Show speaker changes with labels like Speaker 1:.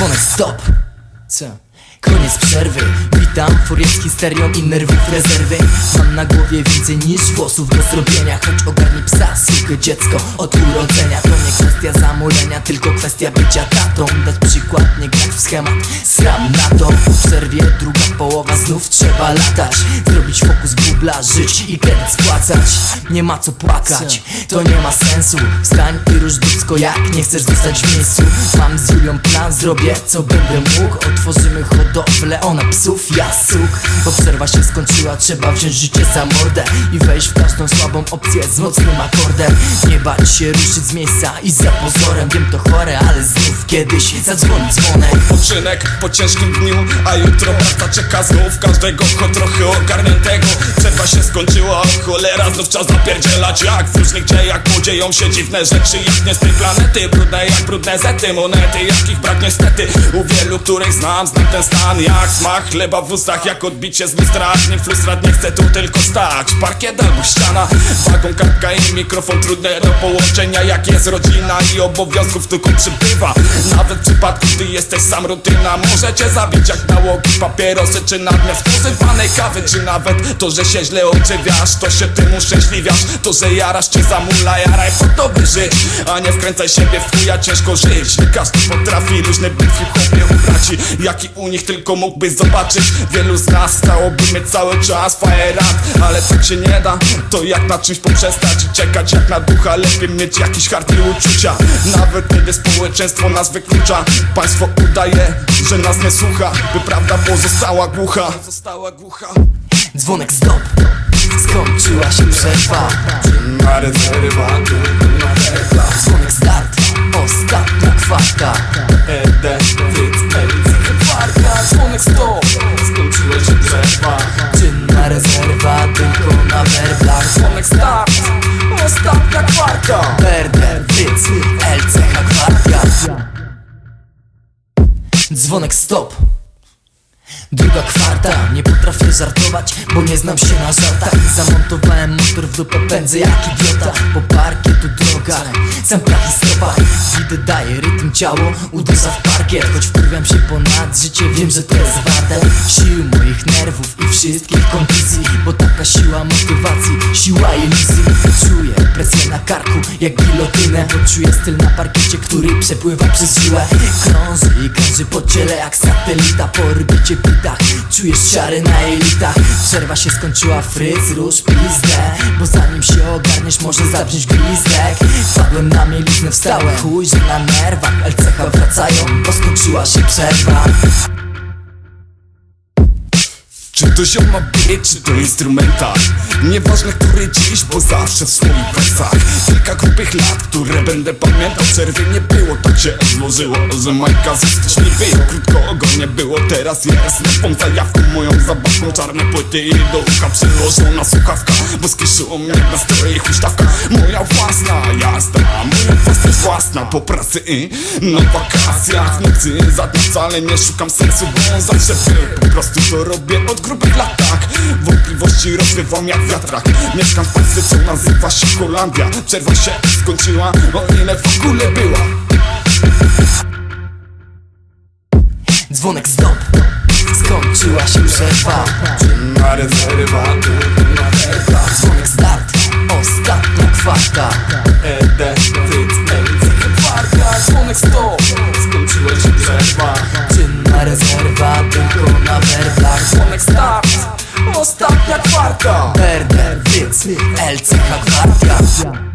Speaker 1: wanna stop. So. Koniec przerwy. Witam, furiecki stereo i nerwów rezerwy. Mam na głowie więcej niż włosów do zrobienia Choć ogarnij psa, suche dziecko od urodzenia. To nie kwestia zamulenia, tylko kwestia bycia tatą. Dać przykład, nie grać w schemat Sram na to, przerwie druga połowa Znów trzeba latać. Zrobić fokus bubla, żyć i kredyt spłacać. Nie ma co płakać, to nie ma sensu. Wstań i rusz dupsko jak nie chcesz zostać w miejscu. Mam z Julią plan, zrobię co będę mógł. Otworzymy hodowlę, ona psów, ja suk. Bo przerwa się skończyła, trzeba wziąć życie za mordę. I wejść w każdą słabą opcję z mocnym akordem. Nie bać się ruszyć z miejsca i za pozorem. Wiem to chore, ale znów kiedyś zadzwoni dzwonek.
Speaker 2: Odpoczynek po ciężkim dniu A jutro praca czeka znów. Każdego Cho trochę ogarniętego. Przerwa się skończyła, cholera Znów czas zapierdzielać. Jak w różnych dziejach Podzieją się dziwne rzeczy jak nie z tej planety. Brudne jak brudne zety, monety Jakich brak niestety. U wielu, których znam, znam ten stan Jak smak chleba w ustach, jak odbicie z lustra Nikt frustrat nie chce tu tylko stać. Parkiet albo ściana Wagon, kartka i mikrofon trudne do połączenia. Jak jest rodzina i obowiązków tylko przybywa. Nawet w przypadku, gdy jesteś sam rutyna Może cię zabić jak nałogi, papierosy czy nadmiar Spożywanej kawy, czy nawet to, że się źle odżywiasz To się tym uszczęśliwiasz To, że jarasz cię zamula, jaraj po to by żyć A nie wkręcaj siebie w chuja, ciężko żyć. Każdy potrafi różne bitwy chłopie ubraci Jaki u nich tylko mógłbyś zobaczyć. Wielu z nas stałoby mieć cały czas fajerat Ale tak się nie da, to jak na czymś poprzestać? Czekać jak na ducha, lepiej mieć jakiś hard i uczucia. Nawet kiedy społeczeństwo nas wyklucza Państwo udaje, że nas nie słucha By prawda pozostała głucha.
Speaker 1: Dzwonek stop. Skończyła się przerwa.
Speaker 2: Na rezerwatu, na przerwa
Speaker 1: Dzwonek start. Ostatnia kwarta rezerwa tylko na werblach.
Speaker 2: Dzwonek start, ostatnia kwarta.
Speaker 1: Berder, Wyc, LCH Gwardia. Dzwonek stop. Druga kwarta, nie potrafię żartować, bo nie znam się na żartach. Zamontowałem motor w dupę pędzę jak idiota. Po parkietu droga, sam prach i stopa. Widy daje rytm ciało, uderza w parkiet. Choć wpływam się ponad życie, wiem, że to jest warte Sił moich nerwów i wszystkich kondycji Bo taka siła motywacji, siła iluzji Czuję presję na karku, jak gilotynę. Bo czuję styl na parkiecie, który przepływa przez siłę. Krąży i krąży po ciele jak satelita. Po orbicie pitach, czujesz siary na elitach. Przerwa się skończyła, fryz, rusz, pizdę. Bo zanim się ogarniesz, może zabrzmieć gwizdek. Wpadłem na mieliznę, wstałem. Chuj, że na nerwach, LCH wracają Bo skończyła się przerwa
Speaker 2: Czy to ziom ma być, czy to instrumental Nieważne który dziś, bo zawsze w swoich wersach. Kilka grubych lat, które będę pamiętał. Przerwy nie było, tak się złożyło Że Majka z też nie było. Krótko ogonie było, teraz jest Nową zajawką. Moją zabawką Czarne płyty i do ucha przyłożona słuchawka. Boski szum, jak nastroje i huśtawka. Moja własna jazda, moja własność własna Po pracy i na wakacjach W nocy. Za dnia wcale nie szukam sensu Bo on zawsze był, po prostu to robię od grubych lat tak. Wątpliwości rozrywam jak wiatrak. Mieszkam w państwie, co nazywa się Holandia. Przerwa się skończyła, o ile w ogóle była?
Speaker 1: Dzwonek stop Skończyła się przerwa.
Speaker 2: Na rezerwatu, na przerwa
Speaker 1: Dzwonek start Ostatnia kwarta.
Speaker 2: ED, kwarta
Speaker 1: Berder, Wyc, LCH Gwardia